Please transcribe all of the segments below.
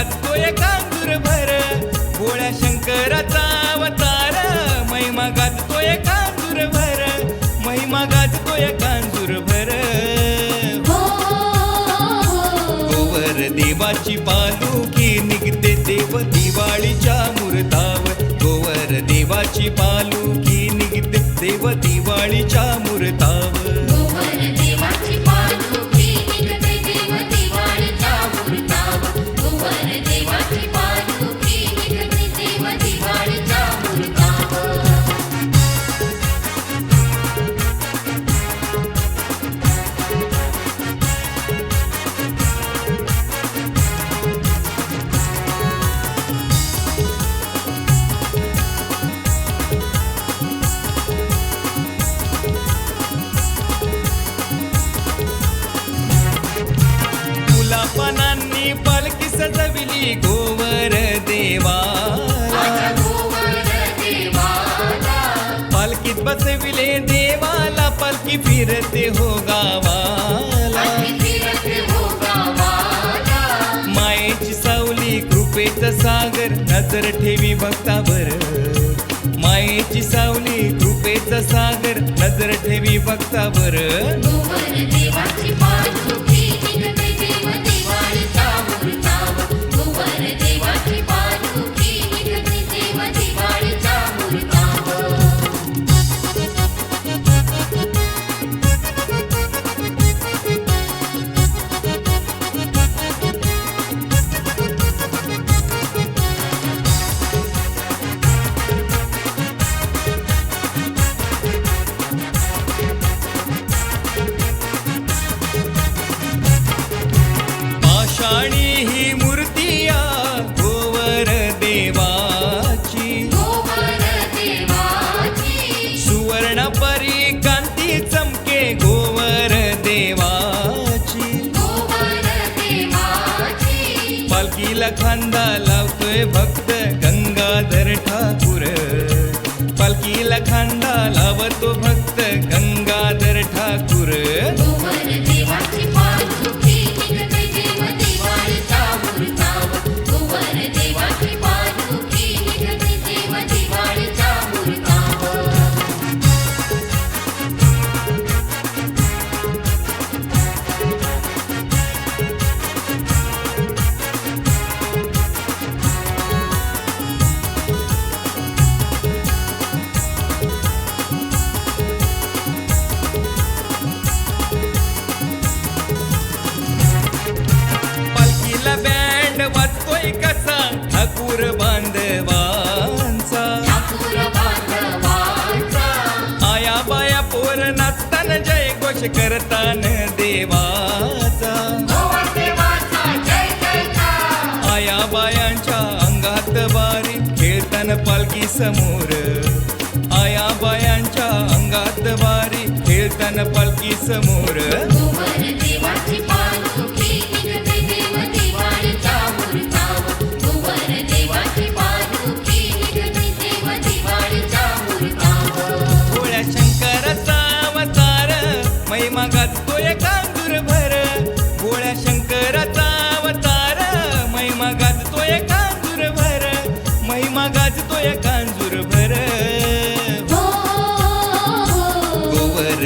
गाजतोय कांजूर भर भोळ्या शंकराचा अवतार. महिमा गाजतोय कांजूर भर महिमा गाजतोय कांजूर भर. गोवर देवाची पालुकी निघते देव दिवाळीच्या मुहूर्तावर. गोवर देवाची पालुकी निघते देव दिवाळीच्या मुहूर्तावर. फिरते हो गावाला? मायेची सावली कृपेचा सागर नजर ठेवी भक्तावर. मायेची सावली कृपेचा सागर नजर ठेवी भक्तावर. पाषाणी ही मूर्तिया गोवर देवाची. सुवर्ण परी कांती चमके गोवर देवाची. गोवर देवाची. पालखीला खांदा लावतोय भक्त गंगाधर ठाकूर. पालखीला खांदा लावतो भक्त गंगाधर ठाकूर. नाचतान जय घोष करतान देवाचा. आया बायांच्या अंगात बारी खेळतान पालखी समोर. आया बायांच्या अंगात बारी खेळतान पालखी समोर.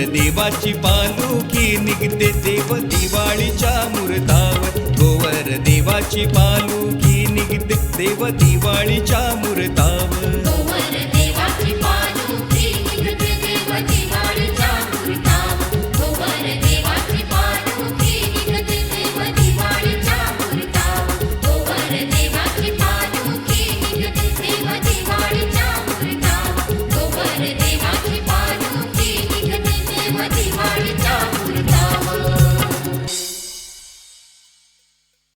देवाची पालुकी निघते देव दिवाळीच्या मुहूर्तावर. गोवर देवाची पालुकी निघते देव दिवाळीच्या मुहूर्तावर.